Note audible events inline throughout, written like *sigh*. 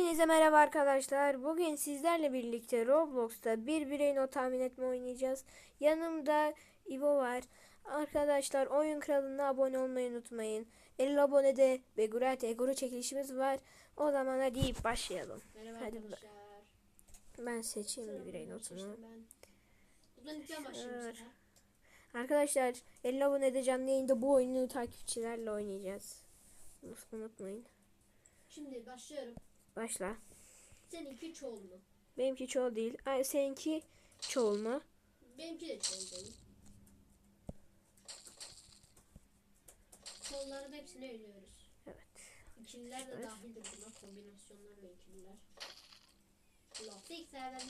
Hepinize merhaba arkadaşlar. Bugün sizlerle birlikte Roblox'ta bir bireyin o tahmin etme oynayacağız. Yanımda İbo var. Arkadaşlar oyun kralına abone olmayı unutmayın. 50 abonede Begurat Egoro çekilişimiz var. O zaman hadi başlayalım. Merhaba Hadi arkadaşlar. Ben seçeyim bir bireyin notunu. Arkadaşlar 50 abonede canlı yayında bu oyunu takipçilerle oynayacağız. Unutmayın. Şimdi başlıyorum. Başla. Seninki çoğul mu? Benimki çoğul değil. Ay, seninki çoğul mu? Benimki de çoğul değil. Çoğulların hepsini eliyoruz. Evet. İkililer de Evet. dahildir buna. Kombinasyonlar ve ikililer. Tamam, bakalım.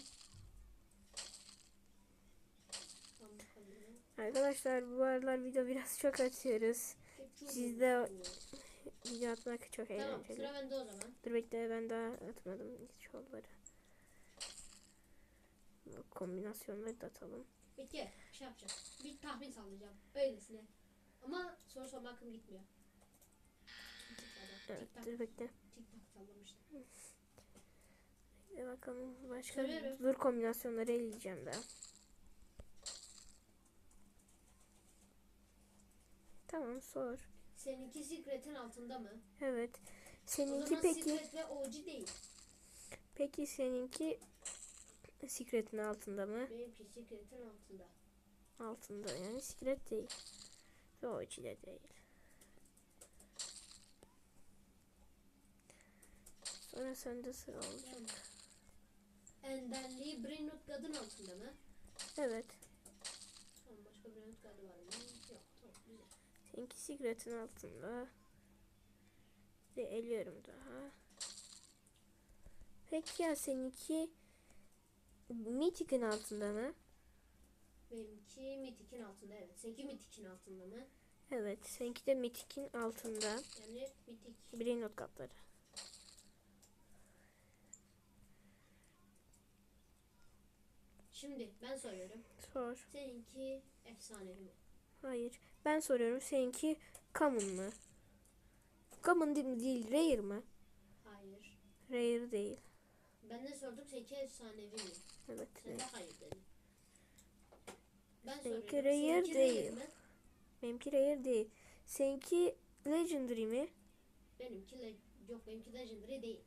Arkadaşlar bu aralar video biraz çok atıyoruz. Siz de-. Video atmak çok Tamam eğlenceli. sıra bende o zaman. Dur bekle ben daha atmadım hiç yolları. Bu kombinasyonları da atalım. Peki şey yapacağım. Bir tahmin sallayacağım. Öylesine. Ama soru sorma hakkım gitmiyor. Evet Tik tak, dur bekle. tik tak sallamıştım. Bir bakalım başka Soruyorum. dur kombinasyonları eleyeceğim daha. Tamam sor. Seninki Secret'in altında mı? Evet. o Seninki zaman peki Secret ve OG değil. peki seninki Secret'in altında mı? Benimki Secret'in altında. Altında yani Secret değil. Ve o içi de değil. Sonra sende sıra olacak. Yani. Enderliği Brainrot God'un altında mı? Evet. Tamam başka Brainrot God var mı? Yok. Seninki Secret'in altında. Ve eliyorum daha. Peki ya seninki Mythic'in altında mı? Benimki Mythic'in altında evet. Seninki Mythic'in altında mı? Evet. Seninki de Mythic'in altında. Yani Mythic. Brain not katları. Şimdi ben soruyorum. Sor. Seninki efsanevi mi? Hayır. Ben soruyorum. Seninki common mı? Common değil, mi? değil rare mı? Hayır. Rare değil. Ben de sordum seninki efsanevi mi? Evet. Sen de rare. hayır dedin. Ben Seninki soruyorum. rare Seninki değil. mi? Benimki rare değil. Seninki legendary mi? Benimki le yok benimki legendary değil.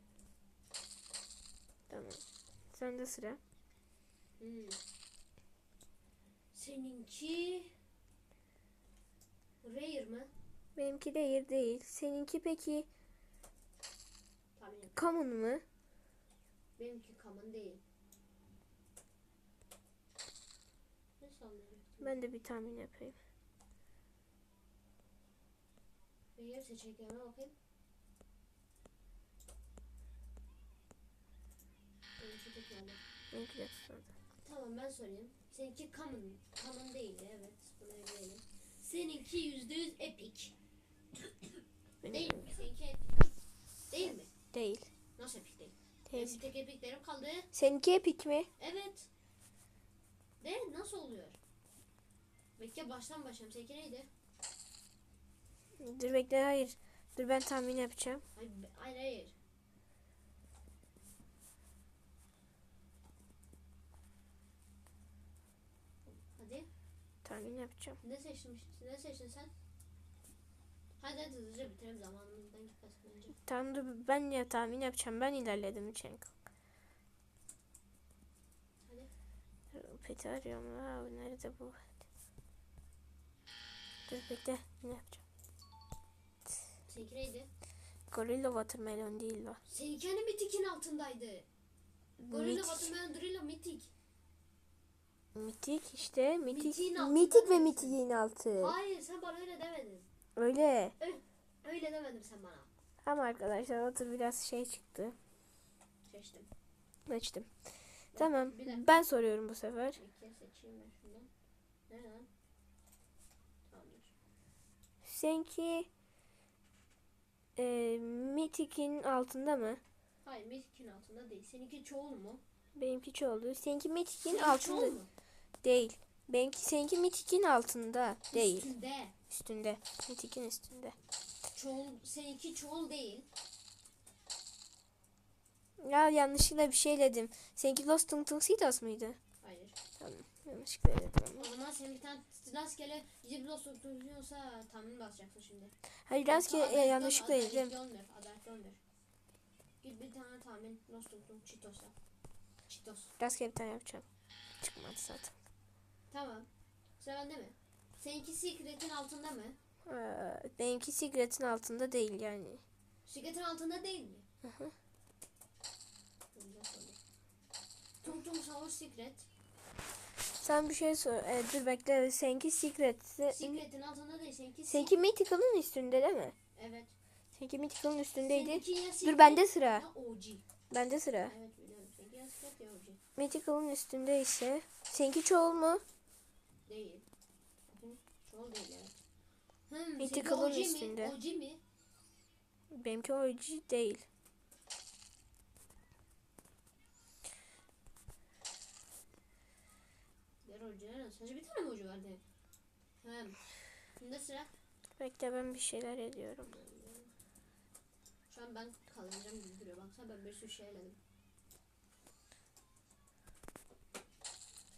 Tamam. Sende sıra. Hmm. Seninki rare mı? Benimki rare değil. Seninki peki et. common mı? Benimki common değil. Ne sanıyorum? Ben de bir tahmin yapayım. Rare seçeneklerine bakayım. Benimki de common. Benimki de tutmadı. Tamam ben sorayım. Seninki common. Common değil evet. Bunu ekleyelim. Seninki yüzde yüz. Benim Değil mi? Seninki epic. Değil mi? değil. Nasıl epic değil? Benim Değil. bir tek epiclerim kaldı. Seninki epic mi? Evet. De nasıl oluyor? Bekle baştan başlayalım. Seninki neydi? Dur bekle hayır. Dur ben tahmin yapacağım. Hayır, hayır hayır. Hadi. Tahmin yapacağım. Ne seçtin? Ne seçtin sen? Hadi hadi hızlıca bitirelim zamanımızdan gitmesin önce. Tamam dur ben ya tahmin yapacağım. Ben ilerledim çünkü. Hadi. Peti arıyorum. Aa, nerede bu? Dur bekle. Ne yapacağım? Seninki neydi? Gorilla Watermelon değil o. Seninki hani Mythic'in altındaydı. Gorilla. Watermelon Gorilla Mythic. Mythic işte. Mythic'in altında Mythic ve hepsi. Mythic'in altı. Hayır sen bana öyle demedin. Öyle. Öyle demedin sen bana. Ama arkadaşlar o tur biraz şey çıktı. Seçtim. Açtım. Tamam. Bir dakika. Ben soruyorum bu sefer. Bekle seçeyim ben şundan. Ne lan? Tamamdır. Seninki e, Mythic'in altında mı? Hayır Mythic'in altında değil. Seninki çoğul mu? Benimki çoğuldu. Seninki Mythic'in Seninki altında çoğul mu? Değil. Benimki seninki Mythic'in altında değil. Üstünde. Üstünde. Mythic'in üstünde. Çoğul, seninki çoğul değil. Ya yanlışlıkla bir şey dedim. Seninki Lost Tung Tung Sitos muydu? Hayır. Tamam. Yanlışlıkla dedim ama. O zaman senin bir tane rastgele bizi bloz tutturuyorsa tahmin basacaksın şimdi. Hayır rastgele e, yanlışlıkla dedim. Adaletli olmuyor. Adaletli olmuyor. Git bir tane tahmin tuttum. Cheetos'a. Cheetos. Rastgele bir tane yapacağım. Çıkmadı zaten. Tamam. Sıra bende mi? Seninki Secret'in altında mı? Ee, benimki Secret'in altında değil yani. Secret'in altında değil mi? Hı hı. Tung Tung Savaş Secret. Sen bir şey sor. e, dur bekle. Seninki Secret. Secret'in altında değil. Seninki Seninki Mythical'ın üstünde değil mi? Evet. Seninki Mythical'ın üstündeydi. Seninki ya Dur bende sıra. ya OG. Bende sıra. Evet biliyorum. Seninki ya Secret ya OG. Mythical'ın üstünde ise. Seninki çoğul mu? Değil. Çoğul değil evet. Hmm, Mythical'ın üstünde. mi? OG mi? Benimki OG değil. Diğer OG'ler Sadece bir tane mi OG vardı? Hmm. Şimdi sıra. Bekle ben bir şeyler ediyorum. Şu an ben kazanacağım gibi duruyor. Baksana ben bir sürü şey eledim.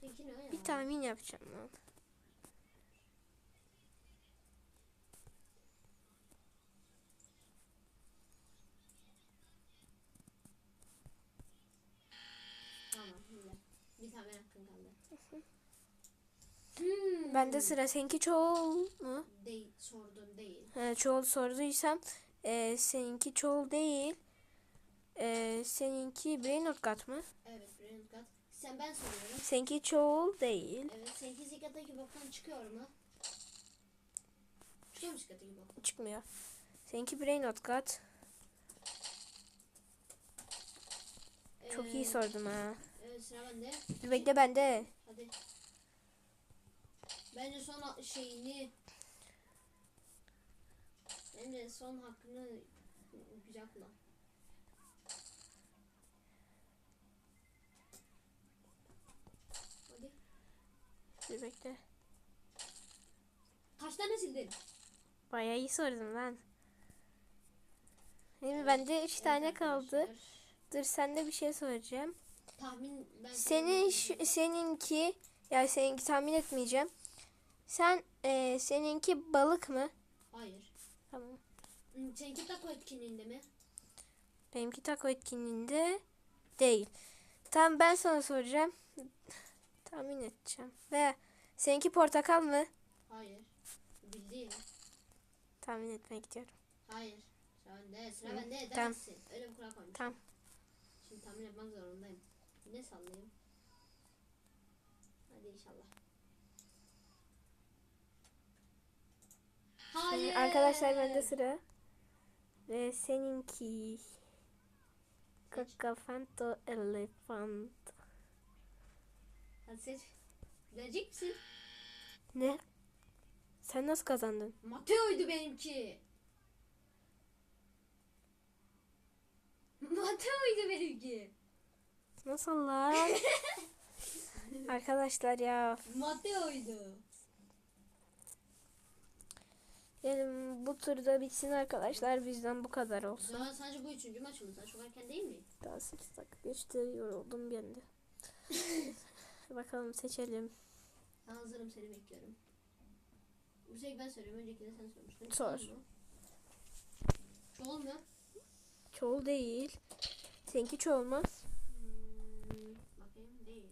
Seninki ne ya? Bir tahmin yapacağım lan. Tamam güzel. Bir tane hakkın kaldı. *laughs* Hmm. Bende sıra. Seninki çoğul mu? Değil, sordun değil. He, çoğul sorduysam e, seninki çoğul değil. E, seninki Brainerd kat mı? Evet, Brilliant God. Sen ben soruyorum. Seninki çoğul değil. Evet, seninki zikataki boktan çıkıyor mu? Çıkıyor mu zikataki bok? Çıkmıyor. Seninki Brainerd kat. Çok iyi Ee, sordum ha. Evet, sıra bende. Dur bekle bende. Hadi. Bence son şeyini Bence son hakkını güzel kullan. Hadi. Dur bekle. Kaç tane sildin? Bayağı iyi sordum lan. Şimdi bende 3 tane Evet kaldı. arkadaşlar. Dur sende bir şey soracağım. Tahmin ben Senin şu- seninki yani seninki tahmin etmeyeceğim. Sen e, seninki balık mı? Hayır. Tamam. Seninki taco etkinliğinde mi? Benimki taco etkinliğinde değil. Tamam ben sana soracağım. Tahmin edeceğim. Ve seninki portakal mı? Hayır. Bildiğin. Tahmin etmek gidiyorum. Hayır. Sıra bende. Sıra Hı, bende. tamam. Edemezsin. Öyle bir kural koymuş. Tamam. Şimdi tahmin yapmak zorundayım. Ne sallayayım? Hadi inşallah. Hayır. Şimdi arkadaşlar bende sıra. Ve seninki Kakafanto elefant. Hadi seç. Bilecek misin? Ne? Sen nasıl kazandın? Mateo'ydu benimki. *laughs* Mateo'ydu benimki. Nasıl lan? *laughs* Arkadaşlar ya. Mateo'ydu. Gelin bu turda bitsin arkadaşlar. Bizden bu kadar olsun. zaman sadece bu üçüncü maçımız. Daha çok erken değil mi? Daha 8 dakika geçti. Yoruldum bir anda. *laughs* Bakalım seçelim. Hazırım seni bekliyorum. Bu sefer ben söylüyorum. Öncekinde sen sormuştun. Sor. Çoğul mu? Çoğul değil. Seninki çoğul mu? Hmm, bakayım değil.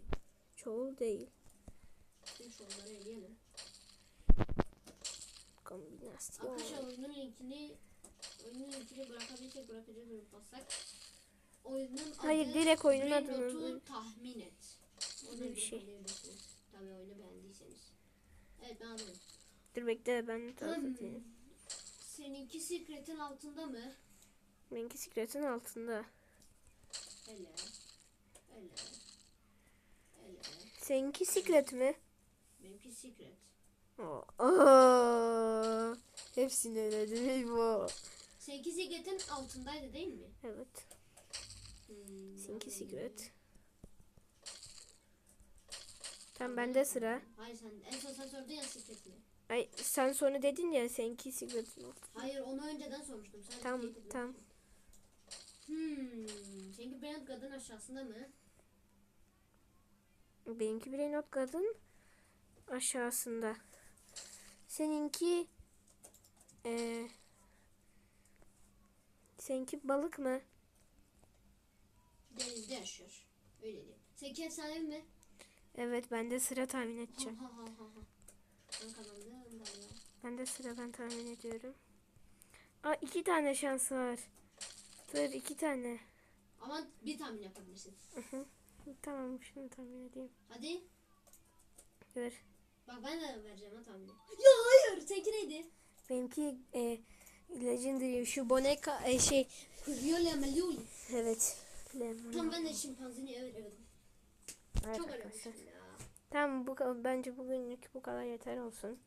Çoğul değil. Tüm çoğulları eleyelim. Kombinasyon. Arkadaşlar oyunun linkini oyunun linkini bırakabilsek bırakacağız unutmazsak. Oyunun Hayır, adı direkt oyunun adını- tahmin et. Onu Bir şey. oynayabilirsiniz. Tabii oyunu beğendiyseniz. Evet ben anladım. Dur bekle ben tarif Hmm. edeyim. Seninki Secret'in altında mı? Benimki sikretin altında. Hele. Hele. Hele. Seninki sikret mi? Benimki Secret. Oo. Aa, hepsini eledim bu. Seninki Secret'in altındaydı değil mi? Evet. Hmm, Seninki ben- sikret. Tam bende sıra. Hayır sen en son sen sordun ya Secret mi? Ay sen sonra dedin ya seninki sikretin altında. Hayır onu önceden sormuştum. Sen Tamam, tamam. Hmm. Seninki Brain God'un aşağısında mı? Benimki Not God'ın aşağısında. Seninki eee seninki balık mı? Denizde yaşıyor. Öyle diyeyim. Seninki efsane mi? Evet ben de sıra tahmin edeceğim. *laughs* Ben de sıra ben tahmin ediyorum. Aa iki tane şans var. Dur iki tane. Ama bir tahmin yapabilirsin. Tamam şunu tahmin edeyim. Hadi. Dur. Bak ben de vereceğim ha tahmini. Ya hayır. Seninki neydi? Benimki e, Legendary şu boneka e, şey Melioli. evet. Lemon. Tam ben de şimpanzini evet evet. Evet Çok arkadaşlar. ya. Tamam bu bence bugünlük bu kadar yeter olsun.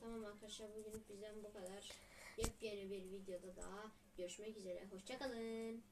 Tamam arkadaşlar bugün bizden bu kadar. Yepyeni bir videoda daha görüşmek üzere. Hoşçakalın.